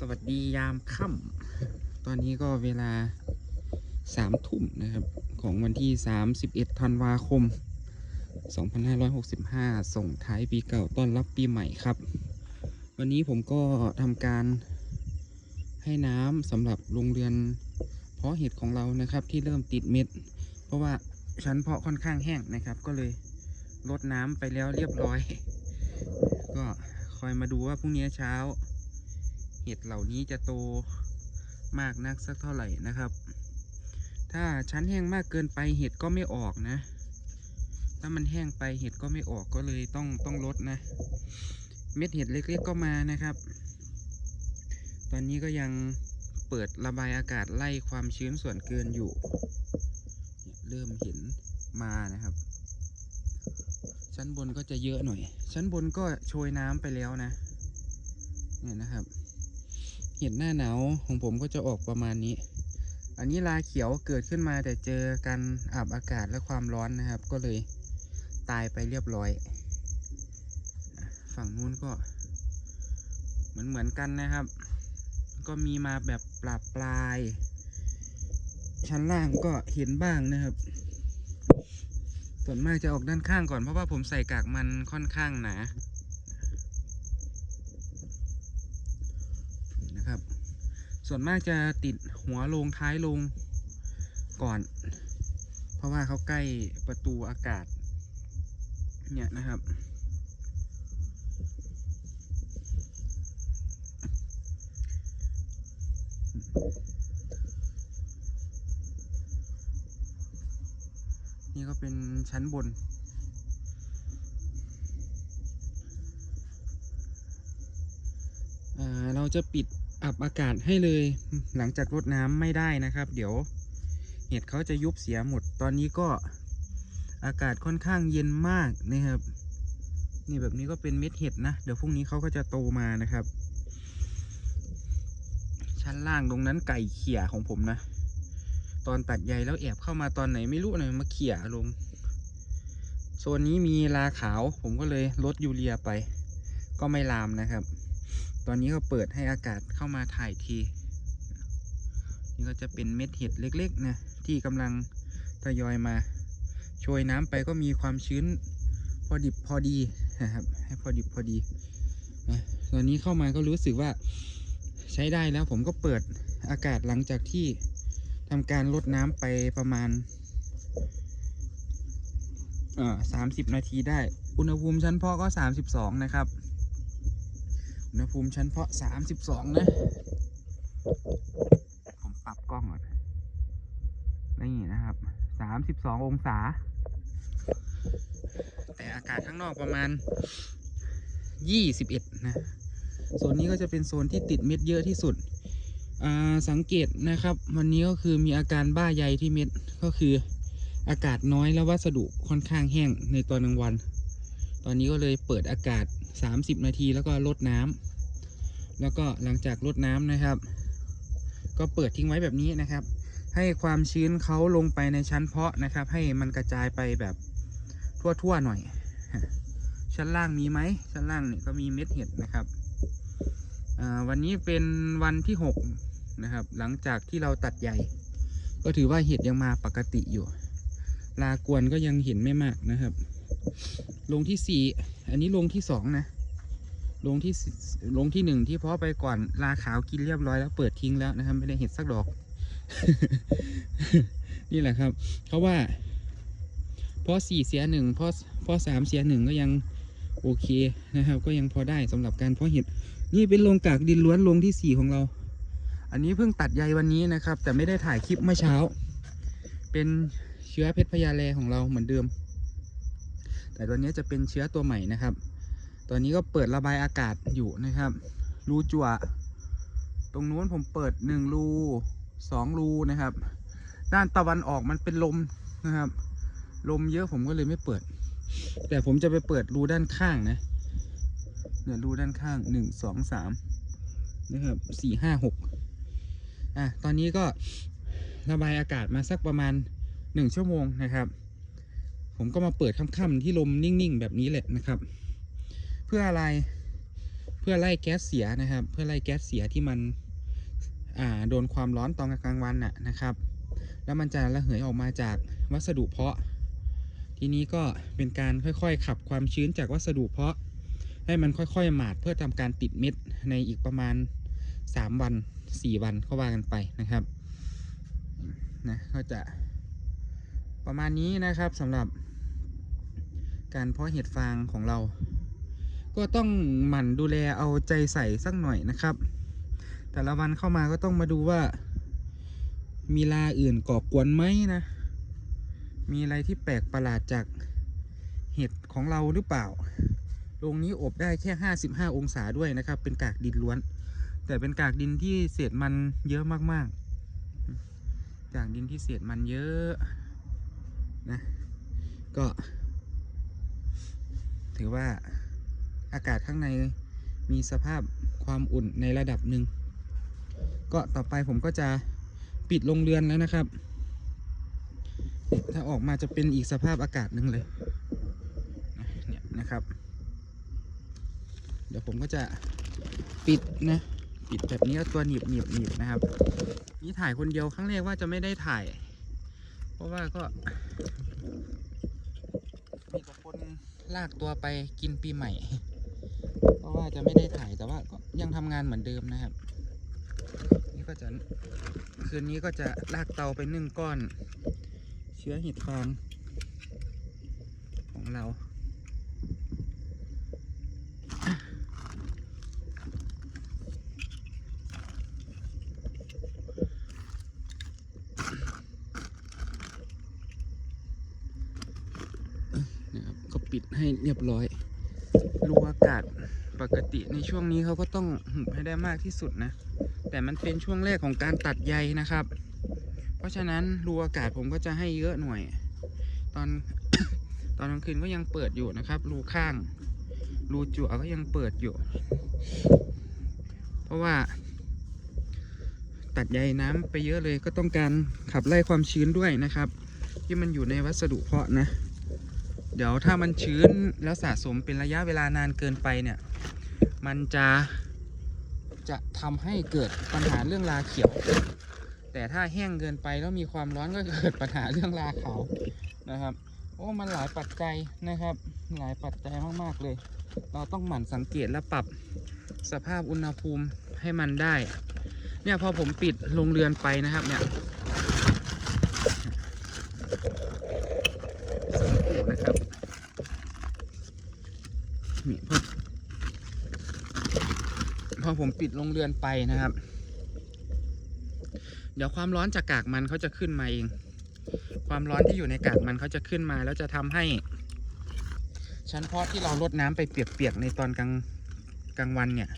สวัสดียามค่ำตอนนี้ก็เวลาสามทุ่มนะครับ ของวันที่ 31ธันวาคม 2565 ส่งท้ายปีเก่าต้อนรับปีใหม่ครับ วันนี้ผมก็ทำการให้น้ำสำหรับโรงเรือน เพาะเห็ดของเรานะครับที่เริ่มติดเม็ด เพราะว่าชั้นเพาะค่อนข้างแห้งนะครับ ก็เลยลดน้ำไปแล้วเรียบร้อย ก็คอยมาดูว่าพรุ่งนี้เช้า เห็ดเหล่านี้จะโตมากนักสักเท่าไหร่นะครับ ถ้าชั้นแห้งมากเกินไปเห็ดก็ไม่ออกนะ ถ้ามันแห้งไปเห็ดก็ไม่ออกก็เลยต้องต้องลดนะ เม็ดเห็ดเล็กๆก็มานะครับ ตอนนี้ก็ยังเปิดระบายอากาศไล่ความชื้นส่วนเกินอยู่เนี่ยเริ่มเห็นมานะครับ ชั้นบนก็จะเยอะหน่อย ชั้นบนก็โชยน้ำไปแล้วนะ เนี่ยนะครับ เห็ดหน้าหนาวของผมก็จะออกประมาณนี้ อันนี้ลาเขียวเกิดขึ้นมาแต่เจอกันอาบอากาศและความร้อนนะครับ ก็เลยตายไปเรียบร้อย ฝั่งนู้นก็ เหมือนเหมือนกันนะครับ ก็มีมาแบบปราบปลาย ชั้นล่างก็เห็นบ้างนะครับ ส่วนมากจะออกด้านข้างก่อนเพราะว่าผมใส่กากมันค่อนข้างหนา นะครับ ส่วนมากจะติดหัวลงท้ายลงก่อน เพราะว่าเขาใกล้ประตูอากาศ เนี่ยนะครับ นี่ก็เป็นชั้นบนอ่าเราจะปิด อับอากาศให้เลยหลังจากรดน้ำไม่ได้นะครับ เดี๋ยวเห็ดเขาจะยุบเสียหมด ตอนนี้ก็อากาศค่อนข้างเย็นมากนะครับ นี่แบบนี้ก็เป็นเม็ดเห็ดนะ เดี๋ยวพรุ่งนี้เขาก็จะโตมานะครับ ชั้นล่างตรงนั้นไก่เขี่ยของผมนะ ตอนตัดใยแล้วแอบเข้ามาตอนไหนไม่รู้นะมาเขี่ยลง โซนนี้มีลาขาว ผมก็เลยลดยูเรียไป ก็ไม่ลามนะครับ ตอนนี้ก็เปิดให้อากาศเข้ามาถ่ายที นี่ก็จะเป็นเม็ดเห็ดเล็กๆนะที่กำลังทยอยมาโชยน้ำไปก็มีความชื้นพอดิบพอดีนะครับ ให้พอดิบพอดีนะตอนนี้เข้ามาก็รู้สึกว่าใช้ได้แล้วผมก็เปิดอากาศหลังจากที่ทำการลดน้ำไปประมาณเอ่อสามสิบนาทีได้ อุณหภูมิชั้นเพาะก็สามสิบสองนะครับ อุณหภูมิชั้นเพาะ32นะ ผมปรับกล้องก่อน นี่นะครับ32องศา แต่อากาศข้างนอกประมาณ21นะ โซนนี้ก็จะเป็นโซนที่ติดเม็ดเยอะที่สุดอ่าสังเกตนะครับ วันนี้ก็คือมีอาการบ้าใยที่เม็ดก็คืออากาศน้อยแล้ววัสดุค่อนข้างแห้งในตอนกลางวัน ตอนนี้ก็เลยเปิดอากาศ 30 นาทีแล้วก็ลดน้ำแล้วก็หลังจากลดน้ำนะครับ ก็เปิดทิ้งไว้แบบนี้นะครับ ให้ความชื้นเขาลงไปในชั้นเพาะนะครับ ให้มันกระจายไปแบบทั่วๆหน่อย ชั้นล่างมีไหมชั้นล่างเนี่ยก็มีเม็ดเห็ดนะครับวันนี้เป็นวันที่6นะครับ หลังจากที่เราตัดใหญ่ ก็ถือว่าเห็ดยังมาปกติอยู่ ลากวนก็ยังเห็นไม่มากนะครับ ลงที่สี่อันนี้ลงที่สองนะ ลงที่ลงที่หนึ่งที่เพาะไปก่อนลาขาวกินเรียบร้อยแล้วเปิดทิ้งแล้วนะครับ ไม่ได้เห็ดสักดอก นี่แหละครับเขาว่าเพาะสี่เสียหนึ่งเพาะเพาะสามเสียหนึ่งก็ยังโอเคนะครับ ก็ยังพอได้สำหรับการเพาะเห็ดนี่เป็นโรงกากดินล้วนโรงที่สี่ของเรา อันนี้เพิ่งตัดใยวันนี้นะครับ แต่ไม่ได้ถ่ายคลิปเมื่อเช้า เป็นเชื้อเพชรพญาแลของเราเหมือนเดิม แต่ตัวนี้จะเป็นเชื้อตัวใหม่นะครับ ตอนนี้ก็เปิดระบายอากาศอยู่นะครับ รูจั่ว ตรงนู้นผมเปิดหนึ่งรูสองรูนะครับ ด้านตะวันออกมันเป็นลมนะครับ ลมเยอะผมก็เลยไม่เปิด แต่ผมจะไปเปิดรูด้านข้างนะเนี่ยรูด้านข้างหนึ่งสองสามนะครับสี่ห้าหกอะตอนนี้ก็ระบายอากาศมาสักประมาณหนึ่งชั่วโมงนะครับ ผมก็มาเปิดค่ำๆที่ลมนิ่งๆ แบบนี้แหละนะครับ เพื่ออะไรเพื่อไล่แก๊สเสียนะครับ เพื่อไล่แก๊สเสียที่มันอ่าโดนความร้อนตอนกลางวันน่ะนะครับ แล้วมันจะระเหยออกมาจากวัสดุเพาะ ทีนี้ก็เป็นการค่อยๆ ขับความชื้นจากวัสดุเพาะ ให้มันค่อยๆ หมาดเพื่อทำการติดเม็ดในอีกประมาณ 3 วัน 4 วันก็ว่ากันไปนะครับนะก็จะประมาณนี้นะครับสำหรับ การเพาะเห็ดฟางของเรา ก็ต้องหมั่นดูแลเอาใจใส่สักหน่อยนะครับ แต่ละวันเข้ามาก็ต้องมาดูว่า มีลาอื่นก่อกวนไหมนะ มีอะไรที่แปลกประหลาดจากเห็ดของเราหรือเปล่าโรงนี้อบได้แค่ 55 องศาด้วยนะครับ เป็นกากดินล้วน แต่เป็นกากดินที่เศษมันเยอะมากๆ กากดินที่เศษมันเยอะนะ ก็ ถือว่าอากาศข้างในมีสภาพความอุ่นในระดับหนึ่ง ก็ต่อไปผมก็จะปิดโรงเรือนแล้วนะครับ ถ้าออกมาจะเป็นอีกสภาพอากาศหนึ่งเลยเนี่ยนะครับ เดี๋ยวผมก็จะปิดนะปิดแบบนี้ตัวหนีบหนีบหนีบนะครับ นี่ถ่ายคนเดียวครั้งแรกว่าจะไม่ได้ถ่าย เพราะว่าก็ ลากตัวไปกินปีใหม่ เพราะว่าจะไม่ได้ถ่ายแต่ว่าก็ยังทำงานเหมือนเดิมนะครับ นี่ก็จะคืนนี้ก็จะลากเตาไปนึ่งก้อน เชื้อเห็ดฟางของเรา นะครับก็ ปิดให้เรียบร้อยรูอากาศปกติในช่วงนี้เขาก็ต้องหุบให้ได้มากที่สุดนะ แต่มันเป็นช่วงแรกของการตัดใยนะครับ เพราะฉะนั้นรูอากาศผมก็จะให้เยอะหน่วย ตอนตอนกลางคืนก็ยังเปิดอยู่นะครับ รูข้าง รูจั่วก็ยังเปิดอยู่ เพราะว่า ตัดใยน้ำไปเยอะเลยก็ต้องการขับไล่ความชื้นด้วยนะครับ ที่มันอยู่ในวัสดุเพาะนะ เดี๋ยวถ้ามันชื้นแล้วสะสมเป็นระยะเวลานานเกินไปเนี่ย มันจะจะทำให้เกิดปัญหาเรื่องราเขียว แต่ถ้าแห้งเกินไปแล้วมีความร้อนก็เกิดปัญหาเรื่องราขาวนะครับ โอ้มันหลายปัจจัยนะครับ หลายปัจจัยมากๆเลย เราต้องหมั่นสังเกตและปรับสภาพอุณหภูมิให้มันได้ เนี่ยพอผมปิดโรงเรือนไปนะครับเนี่ย สังเกตนะครับ นี่พอพอผมปิดโรงเรือนไปนะครับ เดี๋ยวความร้อนจากกากมันเขาจะขึ้นมาเอง ความร้อนที่อยู่ในกากมันเขาจะขึ้นมา แล้วจะทำให้ ชั้นเพาะที่เราลดน้ำไปเปียกๆในตอนกลางกลางวันเนี่ย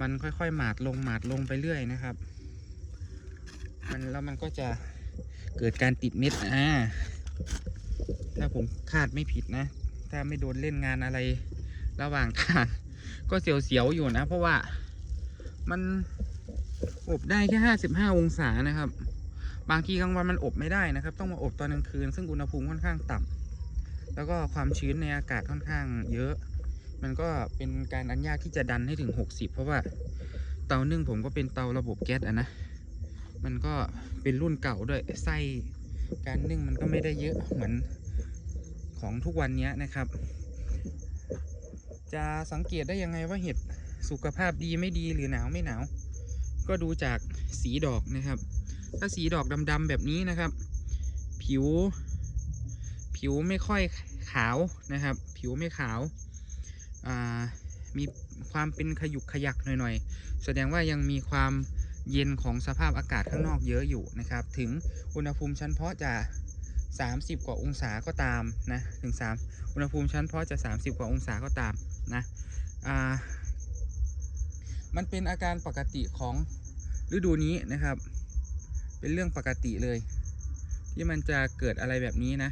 มันค่อยๆหมาดลงหมาดลงไปเรื่อยนะครับ มันแล้วมันก็จะเกิดการติดเม็ดอ่าถ้าผมคาดไม่ผิดนะ ถ้าไม่โดนเล่นงานอะไร ระหว่างทางก็เสียวๆอยู่นะ เพราะว่ามันอบได้แค่ห้าสิบห้าองศานะครับ บางทีกลางวันมันอบไม่ได้นะครับ ต้องมาอบตอนกลางคืน ซึ่งอุณหภูมิค่อนข้างต่ำแล้วก็ความชื้นในอากาศค่อนข้างเยอะ มันก็เป็นการอันยากที่จะดันให้ถึง60เพราะว่าเตานึ่งผมก็เป็นเตาระบบแก๊สอะนะ มันก็เป็นรุ่นเก่าด้วยไส้การนึ่งมันก็ไม่ได้เยอะเหมือนของทุกวันนี้นะครับ จะสังเกตได้ยังไงว่าเห็ดสุขภาพดีไม่ดีหรือหนาวไม่หนาว ก็ดูจากสีดอกนะครับ ถ้าสีดอกดำๆแบบนี้นะครับ ผิว ผิวไม่ค่อยขาวนะครับ ผิวไม่ขาวามีความเป็นขยุกขยักหน่อยๆ แสดงว่ายังมีความเย็นของสภาพอากาศข้างนอกเยอะอยู่นะครับ ถึงอุณหภูมิชั้นเพาะจะ 30 กว่าองศาก็ตามนะ ถึง 3 อุณหภูมิชั้นเพาะจะ 30 กว่าองศาก็ตาม นะอ่ามันเป็นอาการปกติของฤดูนี้นะครับ เป็นเรื่องปกติเลย ที่มันจะเกิดอะไรแบบนี้นะ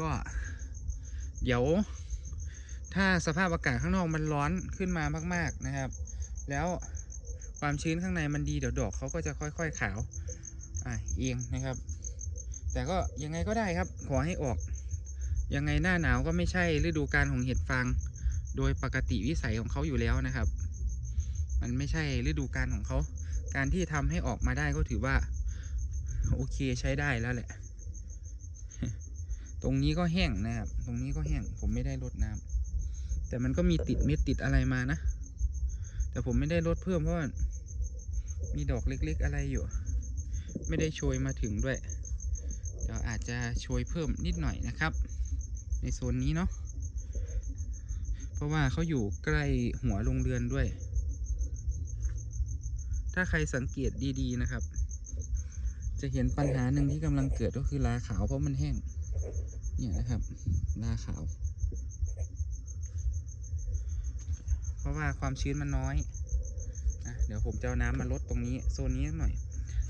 ก็เดี๋ยวถ้าสภาพอากาศข้างนอกมันร้อนขึ้นมามาก ๆนะครับ แล้วความชื้นข้างในมันดีเดี๋ยวดอกเขาก็จะค่อย ๆ ขาวอ่าเองนะครับ แต่ก็ยังไงก็ได้ครับ ขอให้ออก ยังไงหน้าหนาวก็ไม่ใช่ฤดูกาลของเห็ดฟาง โดยปกติวิสัยของเขาอยู่แล้วนะครับ มันไม่ใช่ฤดูกาลของเขา การที่ทำให้ออกมาได้ก็ถือว่า โอเคใช้ได้แล้วแหละ ตรงนี้ก็แห้งนะครับ ตรงนี้ก็แห้ง ผมไม่ได้รดน้ำแต่มันก็มีติดเม็ดติดอะไรมานะ แต่ผมไม่ได้รดเพิ่มเพราะมีดอกเล็ก ๆ อะไรอยู่ ไม่ได้โชยมาถึงด้วย เดี๋ยวอาจจะโชยเพิ่มนิดหน่อยนะครับ ในโซนนี้เนาะเพราะว่าเขาอยู่ใกล้หัวโรงเรือนด้วย ถ้าใครสังเกตดีๆนะครับ จะเห็นปัญหาหนึ่งที่กำลังเกิดก็คือราขาวเพราะมันแห้ง เนี่ยนะครับราขาว เพราะว่าความชื้นมันน้อยนะเดี๋ยวผมจะเอาน้ำมาลดตรงนี้โซนนี้หน่อย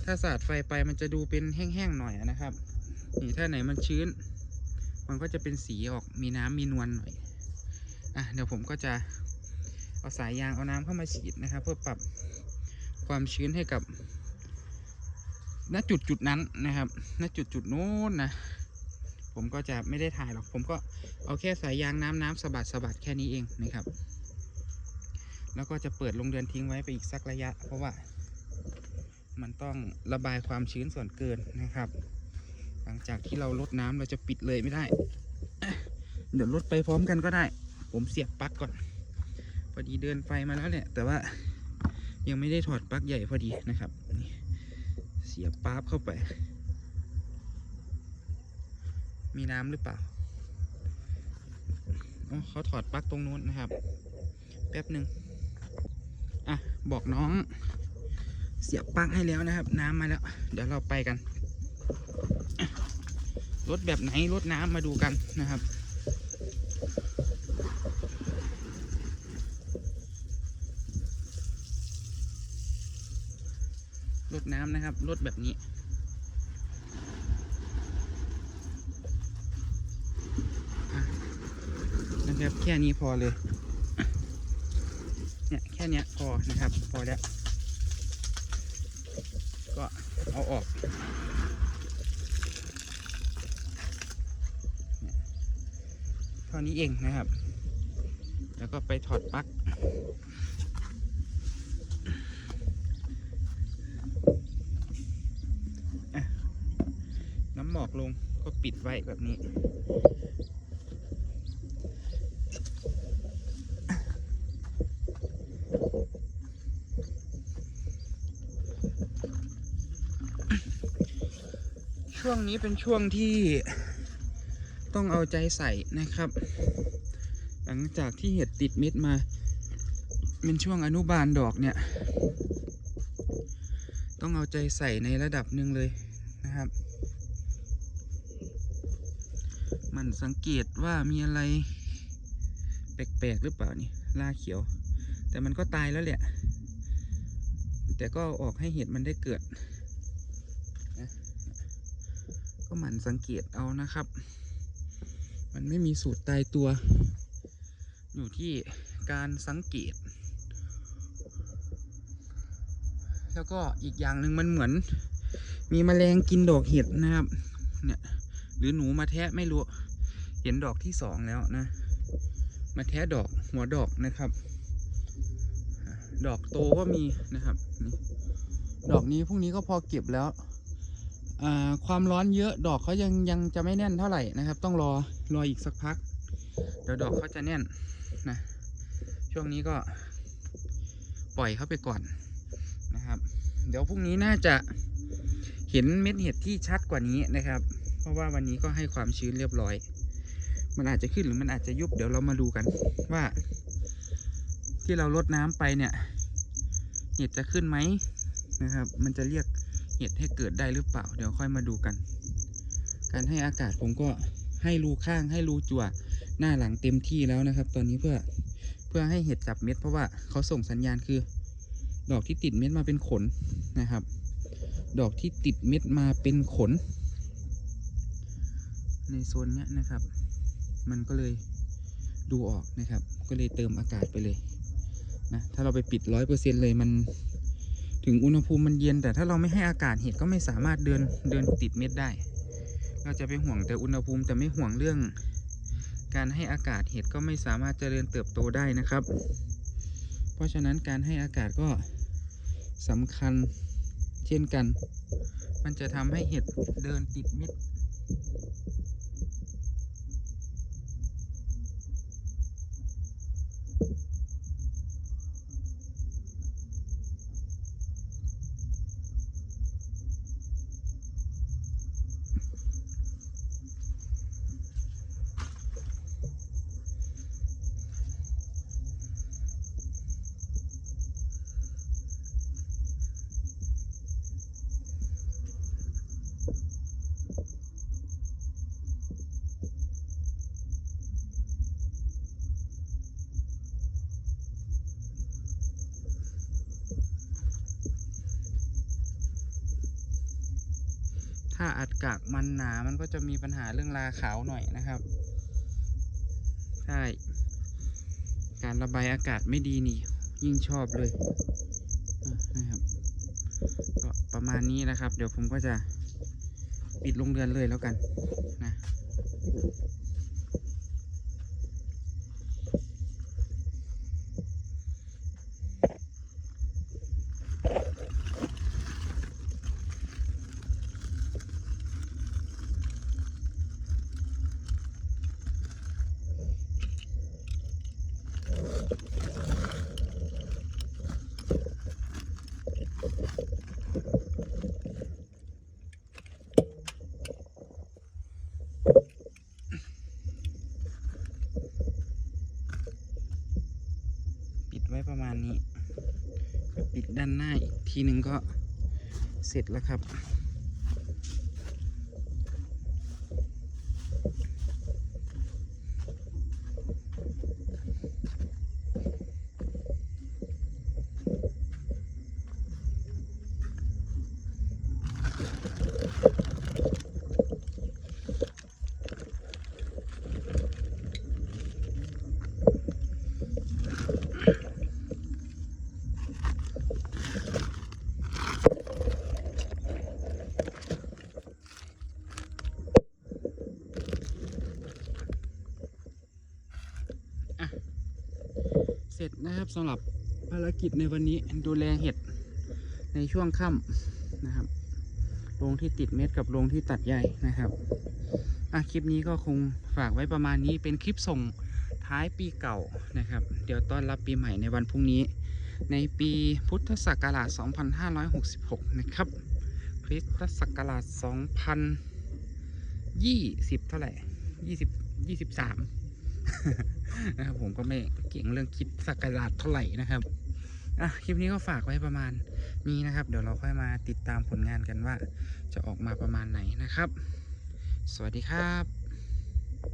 ถ้าสาดไฟไปมันจะดูเป็นแห้งๆหน่อยนะครับ นี่ถ้าไหนมันชื้น มันก็จะเป็นสีออกมีน้ำมีนวลหน่อยอะเดี๋ยวผมก็จะเอาสายยางเอาน้ำเข้ามาฉีดนะครับ เพื่อปรับความชื้นให้กับณจุดจุดนั้นนะครับณจุดจุดโน้นนะผมก็จะไม่ได้ถ่ายหรอก ผมก็เอาแค่สายยางน้ำน้ำสะบัดสะบัดแค่นี้เองนะครับ แล้วก็จะเปิดลงเดือนทิ้งไว้ไปอีกสักระยะ เพราะว่ามันต้องระบายความชื้นส่วนเกินนะครับ หลังจากที่เราลดน้ำเราจะปิดเลยไม่ได้ เดี๋ยวลดไปพร้อมกันก็ได้ ผมเสียบปลั๊กก่อน พอดีเดินไฟมาแล้วเนี่ยแต่ว่ายังไม่ได้ถอดปลั๊กใหญ่พอดีนะครับนี่เสียบปั๊บเข้าไป มีน้ำหรือเปล่าเขาถอดปลั๊กตรงนู้นนะครับ แป๊บหนึ่งอะ บอกน้อง เสียบปลั๊กให้แล้วนะครับ น้ำมาแล้ว เดี๋ยวเราไปกัน รถแบบไหนรถน้ำมาดูกันนะครับ รถน้ำนะครับ รถแบบนี้นะครับ แค่นี้พอเลย เนี่ย แค่เนี้ยพอนะครับ พอแล้ว ก็เอาออกเนี่ยเท่า นี้เองนะครับ แล้วก็ไปถอดปลั๊กน้ำหมอกลงก็ปิดไว้แบบนี้ช่วงนี้เป็นช่วงที่ ต้องเอาใจใส่นะครับ หลังจากที่เห็ดติดเม็ดมา เป็นช่วงอนุบาลดอกเนี่ย ต้องเอาใจใส่ในระดับหนึ่งเลยนะครับ มันสังเกตว่ามีอะไร แปลกๆหรือเปล่านี่ลาเขียว แต่มันก็ตายแล้วแหละ แต่ก็ออกให้เห็ดมันได้เกิดก็หมั่นสังเกตเอานะครับ มันไม่มีสูตรตายตัว อยู่ที่การสังเกต แล้วก็อีกอย่างหนึ่งมันเหมือน มีแมลงกินดอกเห็ดนะครับ เนี่ย หรือหนูมาแทะไม่รู้ เห็นดอกที่สองแล้วนะ มาแทะดอกหัวดอกนะครับ ดอกโตก็มีนะครับ ดอกนี้พรุ่งนี้ก็พอเก็บแล้ว ความร้อนเยอะดอกเขายังยังจะไม่แน่นเท่าไหร่นะครับ ต้องรอรออีกสักพัก เดี๋ยวดอกเขาจะแน่นนะช่วงนี้ก็ปล่อยเขาไปก่อนนะครับ เดี๋ยวพรุ่งนี้น่าจะเห็นเม็ดเห็ดที่ชัดกว่านี้นะครับ เพราะว่าวันนี้ก็ให้ความชื้นเรียบร้อย มันอาจจะขึ้นหรือมันอาจจะยุบเดี๋ยวเรามาดูกันว่า ที่เราลดน้ำไปเนี่ย เห็ดจะขึ้นไหมนะครับ มันจะเรียก ห็ดให้เกิดได้หรือเปล่า เดี๋ยวค่อยมาดูกัน การให้อากาศผมก็ให้รูข้างให้รูจั่วหน้าหลังเต็มที่แล้วนะครับ ตอนนี้เพื่อเพื่อให้เห็ดจับเม็ดเพราะว่าเขาส่งสัญญาณคือ ดอกที่ติดเม็ดมาเป็นขนนะครับ ดอกที่ติดเม็ดมาเป็นขน ในโซนเนี้ยนะครับ มันก็เลยดูออกนะครับ ก็เลยเติมอากาศไปเลยนะถ้าเราไปปิดร้อยเปอร์เซ็นเลยมัน ถึงอุณหภูมิมันเย็น แต่ถ้าเราไม่ให้อากาศเห็ดก็ไม่สามารถเดินเดินติดเม็ดได้ เราจะไปห่วงแต่อุณหภูมิแต่ไม่ห่วงเรื่อง การให้อากาศเห็ดก็ไม่สามารถเจริญเติบโตได้นะครับ เพราะฉะนั้นการให้อากาศก็สำคัญเช่นกัน มันจะทำให้เห็ดเดินติดเม็ด อัดกากมันหนา มันก็จะมีปัญหาเรื่องราขาวหน่อยนะครับ ใช่ การระบายอากาศไม่ดีนี่ ยิ่งชอบเลยนะครับ ก็ประมาณนี้นะครับ เดี๋ยวผมก็จะปิดโรงเรือนเลยแล้วกันนะ ปิดไว้ประมาณนี้ ปิดด้านหน้าอีก ทีหนึ่งก็เสร็จแล้วครับ สำหรับภารกิจในวันนี้ดูแลเห็ดในช่วงค่ำนะครับโรงที่ติดเม็ดกับโรงที่ตัดใยนะครับอะคลิปนี้ก็คงฝากไว้ประมาณนี้เป็นคลิปส่งท้ายปีเก่านะครับ เดี๋ยวต้อนรับปีใหม่ในวันพรุ่งนี้ ในปีพุทธศักราช 2566 นะครับคริสตศักราช 2020 เท่าไหร่ 20 23 นะครับผมก็ไม่เก่งเรื่องคิดสักราชเท่าไหร่นะครับอะคลิปนี้ก็ฝากไว้ประมาณนี้นะครับ เดี๋ยวเราค่อยมาติดตามผลงานกันว่า จะออกมาประมาณไหนนะครับ สวัสดีครับ